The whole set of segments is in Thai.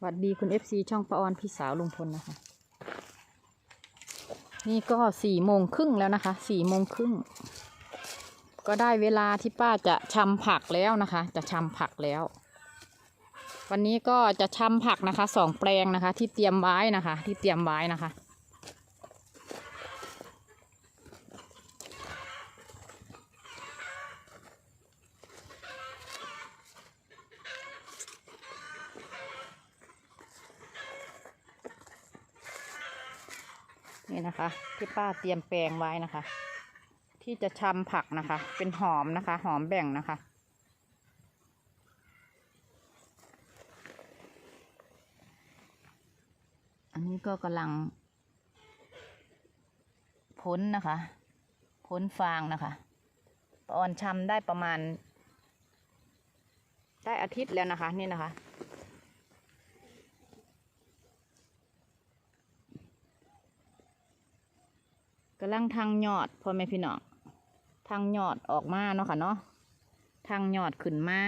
สวัสดีคุณเอฟซีช่องปะออนพี่สาวลุงพลนะคะ นี่ก็สี่โมงครึ่งแล้วนะคะสี่โมงครึ่งก็ได้เวลาที่ป้าจะชำผักแล้วนะคะ จะชำผักแล้ว วันนี้ก็จะชำผักนะคะสองแปลงนะคะ ที่เตรียมไว้นะคะ ที่เตรียมไว้นะคะ นี่นะคะ ที่ป้าเตรียมแปลงไว้นะคะ ที่จะชำผักนะคะ เป็นหอมนะคะ หอมแบ่งนะคะ อันนี้ก็กำลังพ้นนะคะ พ้นฟางนะคะปออนชำได้ประมาณ ได้อาทิตย์แล้วนะคะ นี่นะคะ กำลังทางยอดพ่อแม่พี่น้องทางยอดออกมาเนาะค่ะเนาะทางยอดขึ้นมา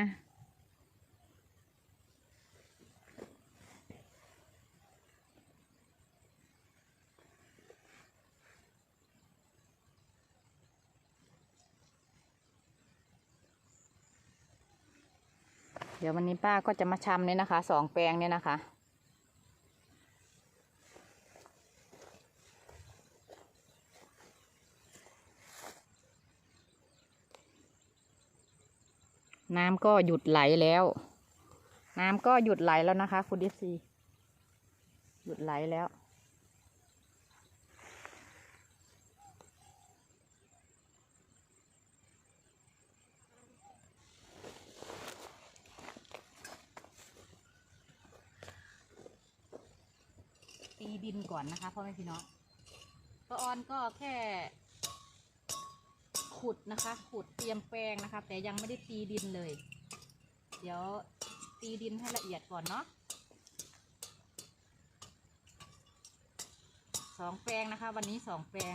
เดี๋ยววันนี้ป้าก็จะมาชำเนี่ยนะคะสองแปลงเนี่ยนะคะ น้ำก็หยุดไหลแล้ว น้ำก็หยุดไหลแล้วนะคะคุณดิซีหยุดไหลแล้ว ตีดินก่อนนะคะพ่อแม่พี่น้องป้าออนก็แค่ ขุดนะคะ ขุดเตรียมแปลงนะคะ แต่ยังไม่ได้ตีดินเลย เดี๋ยวตีดินให้ละเอียดก่อนเนาะสองแปลงนะคะ วันนี้สองแปลง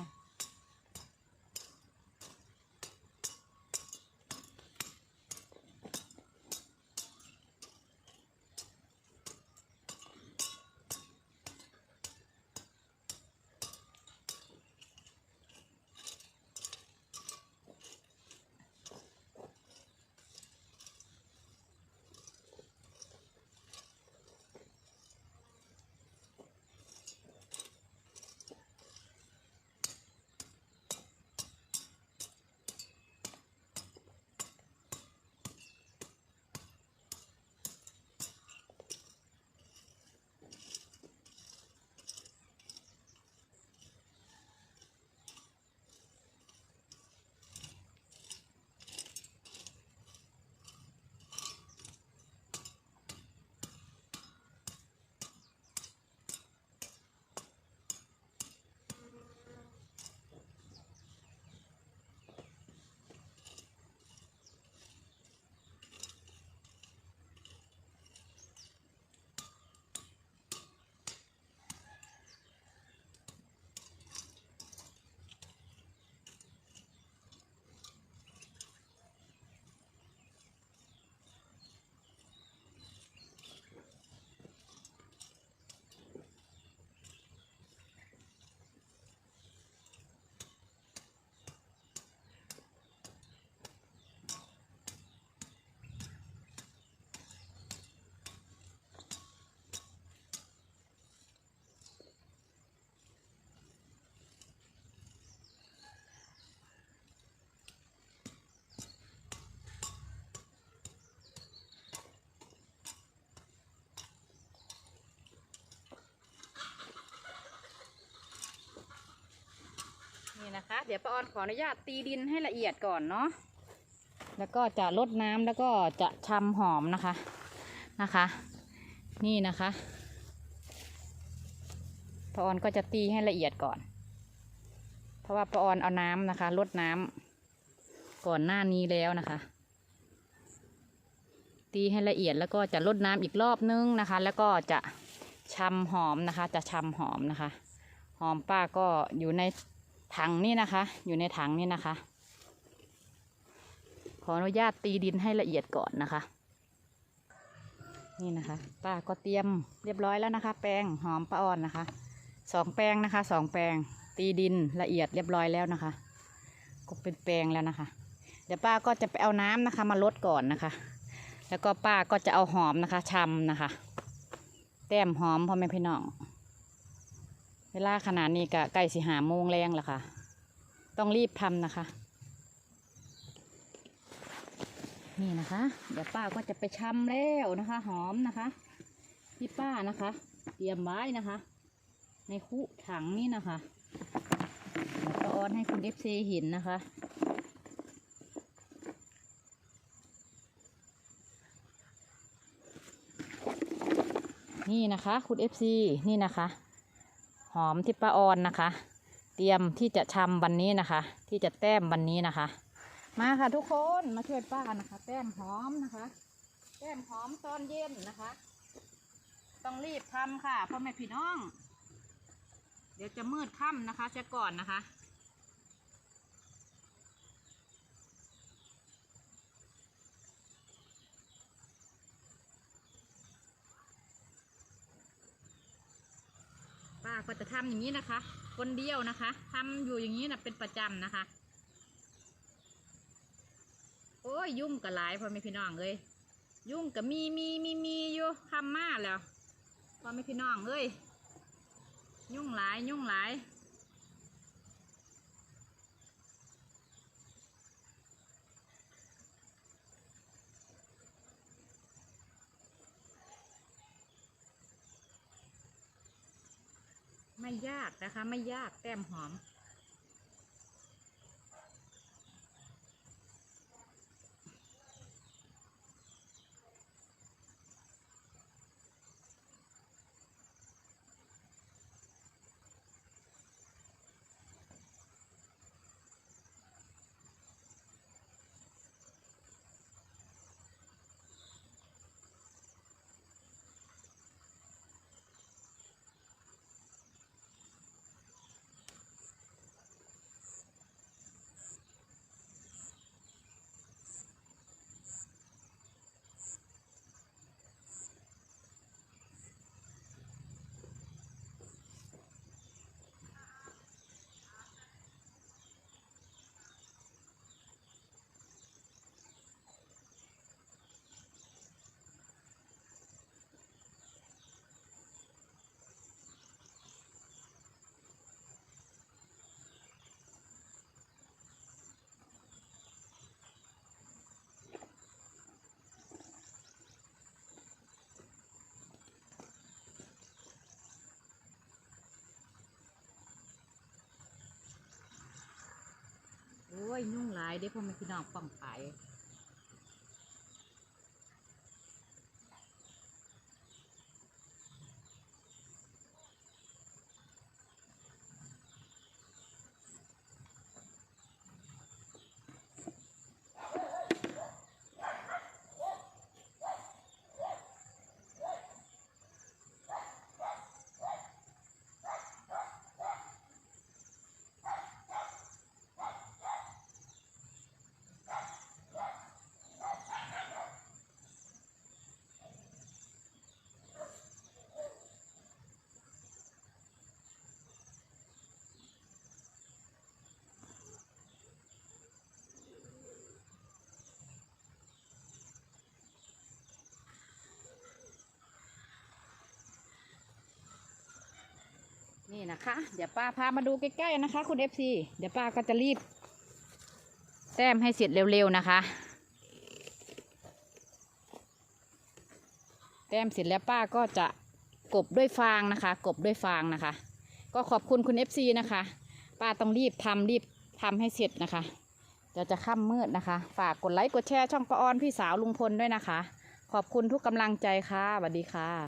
เดี๋ยวป้าออนขออนุญาตตีดินให้ละเอียดก่อนเนาะแล้วก็จะลดน้ำแล้วก็จะชำหอมนะคะนะคะ นี่นะคะป้าออนก็จะตีให้ละเอียดก่อน เพราะว่าป้าออนเอาน้ำนะคะลดน้ำก่อนหน้านี้แล้วนะคะ ตีให้ละเอียดแล้วก็จะลดน้ำอีกรอบนึงนะคะ แล้วก็จะชำหอมนะคะ จะชำหอมนะคะ หอมป้าก็อยู่ใน ถังนี่นะคะ อยู่ในถังนี่นะคะ ขออนุญาตตีดินให้ละเอียดก่อนนะคะ นี่นะคะ ป้าก็เตรียมเรียบร้อยแล้วนะคะ แปรงหอมป้าอ่อนนะคะสองแปรงนะคะสองแปรงตีดินละเอียดเรียบร้อยแล้วนะคะ ก็เป็นแปรงแล้วนะคะ เดี๋ยวป้าก็จะไปเอาน้ำนะคะ มาลดก่อนนะคะ แล้วก็ป้าก็จะเอาหอมนะคะชำนะคะ แต้มหอมพ่อแม่พี่น้อง เวลาขนาดนี้ก็ใกล้สิหาโมงแรงแล้วค่ะ ต้องรีบทำนะคะ นี่นะคะ เดี๋ยวป้าก็จะไปชำแล้วนะคะ หอมนะคะที่ป้านะคะ เตรียมไว้นะคะ ในคุถังนี่นะคะเดี๋ยวก็ออนให้คุณเอฟซีเห็นนะคะนี่นะคะ คุณเอฟซีนี่นะคะ หอมที่ป้าออนนะคะ เตรียมที่จะชำวันนี้นะคะ ที่จะแต้มวันนี้นะคะ มาค่ะทุกคนมาช่วยป้านะคะ แต้มหอมนะคะ แต้มหอมตอนเย็นนะคะ ต้องรีบทำค่ะพ่อแม่พี่น้อง เดี๋ยวจะมืดค่ำนะคะเสียก่อนนะคะ ก็จะทำอย่างนี้นะคะ คนเดียวนะคะทำอยู่อย่างนี้นะเป็นประจำนะคะ โอ้ยยุ่งกับหลายพ่อแม่พี่น้องเลยยุ่งกับมีมีมีมีอยู่ทำมาแล้วพ่อแม่พี่น้องเลยยุ่งหลายยุ่งหลาย ไม่ยากนะคะ ไม่ยากแต้มหอม ยุ่งหลายเด้พ่อแม่พี่น้องป้องไป นี่นะคะ เดี๋ยวป้าพามาดูใกล้ๆนะคะ คุณเอฟซีเดี๋ยวป้าก็จะรีบ แต้มให้เสร็จเร็วๆนะคะ แต้มเสร็จแล้วป้าก็จะกบด้วยฟางนะคะ กบด้วยฟางนะคะ ก็ขอบคุณคุณ FC นะคะ ป้าต้องรีบทำรีบทำให้เสร็จนะคะเดี๋ยวจะค่ำมืดนะคะ ฝากกดไลค์กดแชร์ช่องปะออนพี่สาวลุงพลด้วยนะคะ ขอบคุณทุกกำลังใจค่ะสวัสดีค่ะ